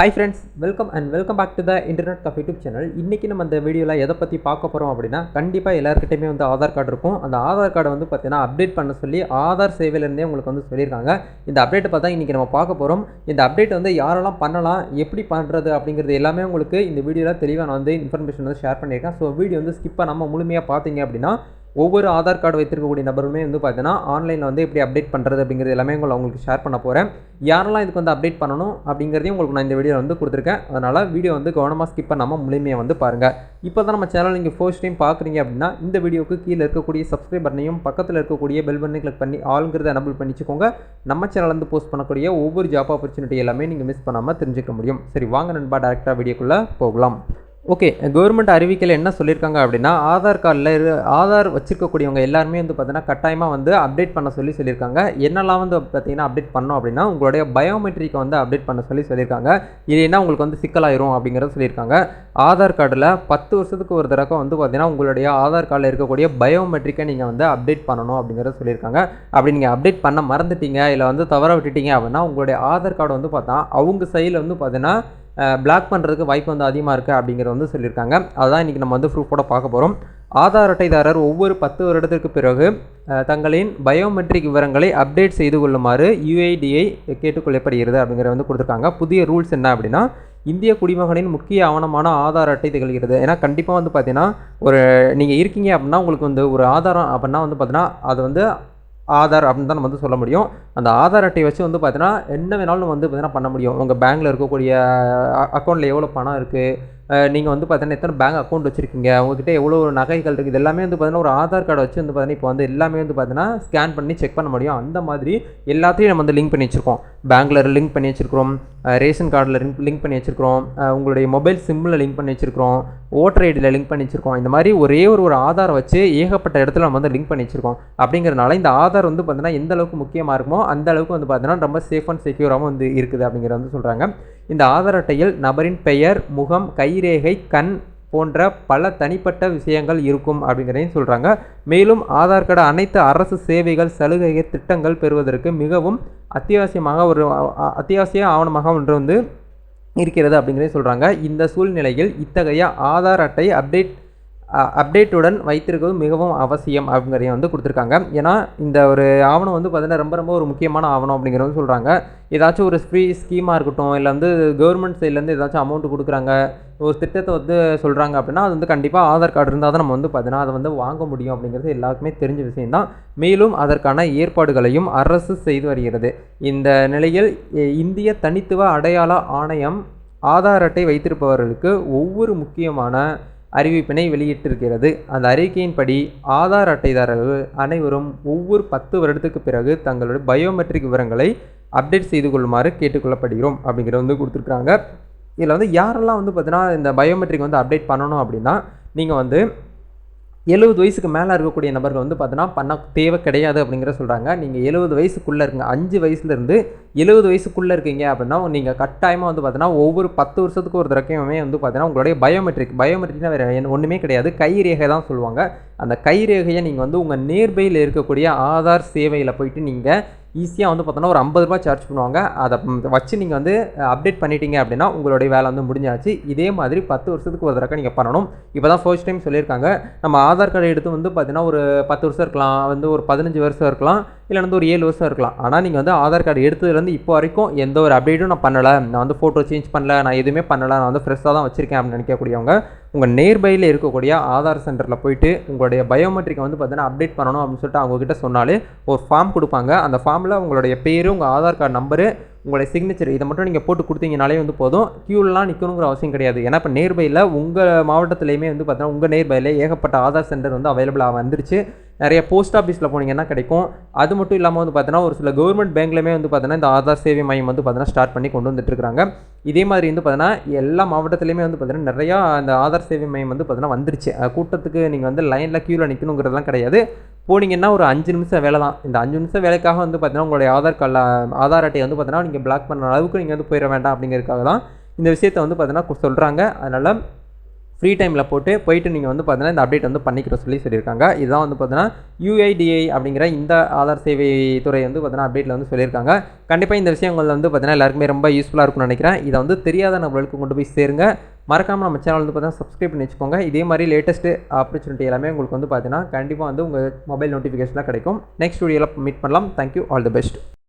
Hi friends welcome and welcome back to the internet cafe YouTube channel இன்றைக்கி நம்ம அந்த வீடியோவில் எதை பற்றி பார்க்க போகிறோம் அப்படின்னா கண்டிப்பாக எல்லாருக்கிட்டையுமே வந்து ஆதார் கார்டு இருக்கும். அந்த ஆதார் கார்டை வந்து பார்த்தீங்கன்னா அப்டேட் பண்ண சொல்லி ஆதார் சேவையிலேருந்தே உங்களுக்கு வந்து சொல்லியிருக்காங்க. இந்த அப்டேட்டை பார்த்தா இன்றைக்கி நம்ம பார்க்க போகிறோம் இந்த அப்டேட் வந்து யாரெல்லாம் பண்ணலாம் எப்படி பண்ணுறது அப்படிங்கிறது எல்லாமே உங்களுக்கு இந்த வீடியோவில் தெளிவாக நான் வந்து இன்ஃபர்மேஷன் வந்து ஷேர் பண்ணியிருக்கேன். ஸோ வீடியோ வந்து ஸ்கிப் பண்ணாமல் முழுமையாக பார்த்தீங்க அப்படின்னா ஒவ்வொரு ஆதார் கார்டு வைத்திருக்கக்கூடிய நபருமே வந்து பார்த்தீங்கன்னா ஆன்லைனில் வந்து எப்படி அப்டேட் பண்ணுறது அப்படிங்கிறது எல்லாமே உங்களை உங்களுக்கு ஷேர் பண்ண போகிறேன் யாரெல்லாம் இதுக்கு வந்து அப்டேட் பண்ணணும் அப்படிங்கிறதையும் உங்களுக்கு நான் இந்த வீடியோவில் வந்து கொடுத்துருக்கேன். அதனால் வீடியோ வந்து கவனமாக ஸ்கிப் பண்ணாமல் முழுமையாக வந்து பாருங்கள் இப்போ தான் நம்ம சேனல் நீங்கள் ஃபர்ஸ்ட் டைம் பார்க்குறீங்க அப்படின்னா இந்த வீடியோக்கு கீழே இருக்கக்கூடிய சப்ஸ்கிரைப் பட்டனையும் பக்கத்தில் இருக்கக்கூடிய பெல் பண்ணி கிளிக் பண்ணி ஆளுங்கிறத எனபிள் பண்ணிச்சுக்கோங்க. நம்ம சேனல் போஸ்ட் பண்ணக்கூடிய ஒவ்வொரு ஜாப் ஆப்பர்ச்சுனிட்டி எல்லாமே நீங்கள் மிஸ் பண்ணாமல் தெரிஞ்சுக்க முடியும். சரி வாங்க நண்பா டேரெக்டாக வீடியோக்குள்ளே போகலாம். ஓகே கவர்மெண்ட் அறிவிக்கையில் என்ன சொல்லியிருக்காங்க அப்படின்னா ஆதார் கார்டில் ஆதார் வச்சுருக்கக்கூடியவங்க எல்லாருமே வந்து பார்த்தீங்கன்னா கட்டாயமாக வந்து அப்டேட் பண்ண சொல்லி சொல்லியிருக்காங்க. என்னெல்லாம் வந்து பார்த்தீங்கன்னா அப்டேட் பண்ணோம் அப்படின்னா உங்களுடைய பயோமெட்ரிக்கை வந்து அப்டேட் பண்ண சொல்லி சொல்லியிருக்காங்க. இல்லைன்னா உங்களுக்கு வந்து சிக்கலாயிரும் அப்படிங்கிறத சொல்லியிருக்காங்க. ஆதார் கார்டில் பத்து வருஷத்துக்கு ஒரு தடவை வந்து பார்த்தீங்கன்னா உங்களுடைய ஆதார் கார்டில் இருக்கக்கூடிய பயோமெட்ரிக்கை நீங்கள் வந்து அப்டேட் பண்ணணும் அப்படிங்கிறத சொல்லியிருக்காங்க. அப்படி நீங்கள் அப்டேட் பண்ண மறந்துட்டீங்க இல்லை வந்து தவற விட்டுட்டீங்க அப்படின்னா உங்களுடைய ஆதார் கார்டு வந்து பார்த்தா அவங்க சைடில் வந்து பார்த்தீங்கன்னா பிளாக் பண்ணுறதுக்கு வாய்ப்பு வந்து அதிகமாக இருக்குது அப்படிங்கிறத வந்து சொல்லியிருக்காங்க. அதுதான் இன்றைக்கி நம்ம வந்து ப்ரூஃபோட பார்க்க போகிறோம் ஆதார் அட்டைதாரர் ஒவ்வொரு பத்து வருடத்திற்கு பிறகு தங்களின் பயோமெட்ரிக் விவரங்களை அப்டேட் செய்து கொள்ளுமாறு யுஐடிஐ கேட்டுக்கொள்ளப்படுகிறது அப்படிங்கிறத வந்து கொடுத்துருக்காங்க. புதிய ரூல்ஸ் என்ன அப்படின்னா இந்திய குடிமகனின் முக்கிய ஆவணமான ஆதார் அட்டை திகழ்கிறது. ஏன்னா கண்டிப்பாக வந்து பார்த்தீங்கன்னா ஒரு நீங்கள் இருக்கீங்க அப்படின்னா உங்களுக்கு வந்து ஒரு ஆதாரம் அப்படின்னா வந்து பார்த்தீங்கன்னா அது வந்து ஆதார் அப்படின்னு தான் நம்ம வந்து சொல்ல முடியும். அந்த ஆதார் அட்டையை வச்சு வந்து பார்த்தீங்கன்னா என்ன வேணாலும் வந்து பார்த்தீங்கன்னா பண்ண முடியும். உங்கள் பேங்க்கில் இருக்கக்கூடிய அக்கௌண்ட்டில் எவ்வளோ பணம் இருக்குது நீங்கள் வந்து பார்த்தீங்கன்னா எத்தனை பேங்க் அக்கௌண்ட் வச்சுருக்கீங்க? உங்ககிட்ட எவ்வளோ நகைகள் இருக்குது இது எல்லாமே வந்து பார்த்தீங்கன்னா ஒரு ஆதார் கார்டை வச்சு வந்து பார்த்தீங்கன்னா இப்போ வந்து எல்லாமே வந்து பார்த்தீங்கன்னா ஸ்கேன் பண்ணி செக் பண்ண முடியும். அந்த மாதிரி எல்லாத்தையும் நம்ம வந்து லிங்க் பண்ணி வச்சுருக்கோம். பேங்க்கில் லிங்க் பண்ணி வச்சுருக்கிறோம். ரேஷன் கார்டில் லிங்க் லிங்க் பண்ணி வச்சுருக்கிறோம். உங்களுடைய மொபைல் சிம்மில் லிங்க் பண்ணி வச்சுருக்கிறோம். ஓட்டர் ஐடியில் லிங்க் பண்ணி வச்சுருக்கோம். இந்த மாதிரி ஒரே ஒரு ஒரு ஆதாரம் வச்சு ஏகப்பட்ட இடத்துல நம்ம வந்து லிங்க் பண்ணி வச்சுருக்கோம். அப்படிங்கிறனால இந்த ஆதார் வந்து பார்த்தீங்கன்னா எந்த அளவுக்கு முக்கியமாக இருக்குமோ அந்த அளவுக்கு வந்து பார்த்தீங்கன்னா ரொம்ப சேஃப் அண்ட் செக்யூராகவும் வந்து இருக்குது அப்படிங்கிறத வந்து சொல்கிறாங்க இந்த ஆதார் அட்டையில் நபரின் பெயர் முகம் கைரேகை கண் போன்ற பல தனிப்பட்ட விஷயங்கள் இருக்கும் அப்படிங்கிறதையும் சொல்கிறாங்க மேலும் ஆதார் கார்டு அனைத்து அரசு சேவைகள் சலுகைகள் திட்டங்கள் பெறுவதற்கு மிகவும் அத்தியாவசியமாக ஒரு அத்தியாவசிய ஆவணமாக ஒன்று வந்து இருக்கிறது அப்படிங்கிறதையும் சொல்கிறாங்க இந்த சூழ்நிலையில் இத்தகைய ஆதார் அட்டை அப்டேட் அப்டேட்டுடன் வைத்திருக்கிறது மிகவும் அவசியம் அப்படிங்கிறதையும் வந்து கொடுத்துருக்காங்க. ஏன்னா இந்த ஒரு ஆவணம் வந்து பார்த்திங்கன்னா ரொம்ப ரொம்ப ஒரு முக்கியமான ஆவணம் அப்படிங்கிறது சொல்கிறாங்க ஏதாச்சும் ஒரு ஃப்ரீ ஸ்கீமாக இருக்கட்டும் இல்லை வந்து கவர்மெண்ட் சைட்லேருந்து ஏதாச்சும் அமௌண்ட் கொடுக்குறாங்க ஒரு திட்டத்தை வந்து சொல்கிறாங்க அப்படின்னா அது வந்து கண்டிப்பாக ஆதார் கார்டு இருந்தால் தான் நம்ம வந்து பார்த்தீங்கன்னா அதை வந்து வாங்க முடியும் அப்படிங்கிறது எல்லாருக்குமே தெரிஞ்ச விஷயம்தான் மேலும் அதற்கான ஏற்பாடுகளையும் அரசு செய்து வருகிறது. இந்த நிலையில் இந்திய தனித்துவ அடையாள ஆணையம் ஆதார் அட்டை வைத்திருப்பவர்களுக்கு ஒவ்வொரு முக்கியமான அறிவிப்பினை வெளியிட்டிருக்கிறது. அந்த அறிக்கையின்படி ஆதார் அட்டைதாரர்கள் அனைவரும் ஒவ்வொரு பத்து வருடத்துக்கு பிறகு தங்களுடைய பயோமெட்ரிக் விவரங்களை அப்டேட் செய்து கொள்ளுமாறு கேட்டுக்கொள்ளப்படுகிறோம் அப்படிங்கிறத வந்து கொடுத்துருக்குறாங்க. இதில் வந்து யாரெல்லாம் வந்து பார்த்தீங்கன்னா இந்த பயோமெட்ரிக் வந்து அப்டேட் பண்ணணும் அப்படின்னா நீங்கள் வந்து எழுபது வயசுக்கு மேலே இருக்கக்கூடிய நபர்கள் வந்து பார்த்தீங்கன்னா பண்ண தேவை கிடையாது அப்படிங்கிற சொல்கிறாங்க நீங்கள் எழுபது வயசுக்குள்ளே இருக்குங்க அஞ்சு வயசுலேருந்து எழுபது வயசுக்குள்ளே இருக்கீங்க அப்படின்னா நீங்கள் கட்டாயமாக வந்து பார்த்தீங்கன்னா ஒவ்வொரு பத்து வருஷத்துக்கு ஒரு தடவையுமே வந்து பார்த்தீங்கன்னா உங்களுடைய பயோமெட்ரிக் பயோமெட்ரிக்னா வேறு ஒன்றுமே கிடையாது. கை ரேகை தான் சொல்லுவாங்க. அந்த கைரேகையை நீங்கள் வந்து உங்கள் நேர்பையில் இருக்கக்கூடிய ஆதார் சேவையில் போயிட்டு நீங்கள் ஈஸியாக வந்து பார்த்தோன்னா ஒரு ஐம்பது ரூபா சார்ஜ் பண்ணுவாங்க. அதை வச்சு நீங்கள் வந்து அப்டேட் பண்ணிட்டீங்க அப்படின்னா உங்களுடைய வேலை வந்து முடிஞ்சாச்சு. இதே மாதிரி பத்து வருஷத்துக்கு ஒரு தடவை நீங்கள் பண்ணணும். இப்போ தான் ஃபர்ஸ்ட் டைம் சொல்லியிருக்காங்க. நம்ம ஆதார் கார்டு எடுத்து வந்து பார்த்தீங்கன்னா ஒரு பத்து வருஷம் இருக்கலாம். வந்து ஒரு பதினஞ்சு வருஷம் இருக்கலாம். இல்லை வந்து ஒரு ஏழு வருஷம் இருக்கலாம். ஆனால் நீங்கள் வந்து ஆதார் கார்டு எடுத்ததுலேருந்து இப்போ வரைக்கும் எந்த ஒரு அப்டேட்டும் நான் பண்ணலை. நான் வந்து ஃபோட்டோ சேஞ்ச் பண்ணல. நான் எதுவுமே பண்ணலை. நான் வந்து ஃப்ரெஷ்ஷாக தான் வச்சுருக்கேன் அப்படின்னு நினைக்கக்கூடியவங்க. உங்கள் நேர்பையில் இருக்கக்கூடிய ஆதார் சென்டரில் போயிட்டு உங்களுடைய பயோமெட்ரிக்கை வந்து பார்த்தீங்கன்னா அப்டேட் பண்ணணும் அப்படின்னு சொல்லிட்டு அவங்கக்கிட்ட சொன்னாலே ஒரு ஃபார்ம் கொடுப்பாங்க. அந்த ஃபார்மில் உங்களுடைய பேர் உங்கள் ஆதார் கார்டு நம்பரு உங்களுடைய சிக்னேச்சர் இதை மட்டும் நீங்கள் போட்டு கொடுத்தீங்கனாலே வந்து போதும். க்யூலாம் நிற்கணுங்கிற அவசியம் கிடையாது. ஏன்னா இப்போ நேர்பையில் உங்கள் மாவட்டத்துலேயுமே வந்து பார்த்தீங்கன்னா உங்கள் நியர்பையில் ஏகப்பட்ட ஆதார் சென்டர் வந்து அவைலபிளாக வந்துருச்சு. நிறைய போஸ்ட் ஆஃபீஸில் போனீங்கன்னா கிடைக்கும். அது மட்டும் இல்லாமல் வந்து பார்த்தீங்கன்னா ஒரு சில கவர்மெண்ட் பேங்க்லையுமே வந்து பார்த்தீங்கன்னா இந்த ஆதார் சேவை மையம் வந்து பார்த்தீங்கன்னா ஸ்டார்ட் பண்ணி கொண்டு வந்துட்டுருக்காங்க இதே மாதிரி வந்து பார்த்தீங்கன்னா எல்லா மாவட்டத்துலையுமே வந்து பார்த்தீங்கன்னா நிறையா அந்த ஆதார் சேவை மையம் வந்து பார்த்தீங்கன்னா வந்துருச்சு. கூட்டத்துக்கு நீங்கள் வந்து லைனில் க்யூவில் நிற்கணுங்கிறதுலாம் கிடையாது. போனீங்கன்னா ஒரு அஞ்சு நிமிஷம் வேலை தான். இந்த அஞ்சு நிமிஷம் வேலைக்காக வந்து பார்த்தீங்கன்னா உங்களுடைய ஆதார் கார்டில் ஆதார் அட்டையை வந்து பார்த்தீங்கன்னா நீங்கள் பிளாக் பண்ணுற அளவுக்கு நீங்கள் வந்து போயிட வேண்டாம் அப்படிங்கிறதுக்காக தான் இந்த விஷயத்தை வந்து பார்த்தீங்கன்னா சொல்கிறாங்க அதனால் ஃப்ரீ டைமில் போட்டு போயிட்டு நீங்கள் வந்து பார்த்தீங்கன்னா இந்த அப்டேட் வந்து பண்ணிக்கிற சொல்லி சொல்லியிருக்காங்க. இதுதான் வந்து பார்த்தீங்கன்னா யூஐடிஐ அப்படிங்கிற இந்த ஆதார் சேவை துறை வந்து பார்த்தீங்கன்னா அப்டேட்டில் வந்து சொல்லியிருக்காங்க. கண்டிப்பாக இந்த விஷயங்கள் வந்து பார்த்தீங்கன்னா எல்லாருக்குமே ரொம்ப யூஸ்ஃபுல்லாக இருக்கும்னு நினைக்கிறேன். இதை வந்து தெரியாத நம்மளுக்கு கொண்டு போய் சேருங்க. மறக்காமல் நம்ம சேனல் வந்து பார்த்தீங்கன்னா சப்ஸ்கிரைப் பண்ணி வச்சுக்கோங்க. இதே மாதிரி லேட்டஸ்ட்டு ஆப்பர்ச்சுனிட்டி எல்லாமே உங்களுக்கு வந்து பார்த்தீங்கன்னா கண்டிப்பாக வந்து உங்கள் மொபைல் நோட்டிஃபிகேஷனாக கிடைக்கும். நெக்ஸ்ட் வீடியோவில் மீட் பண்ணலாம். Thank you all the best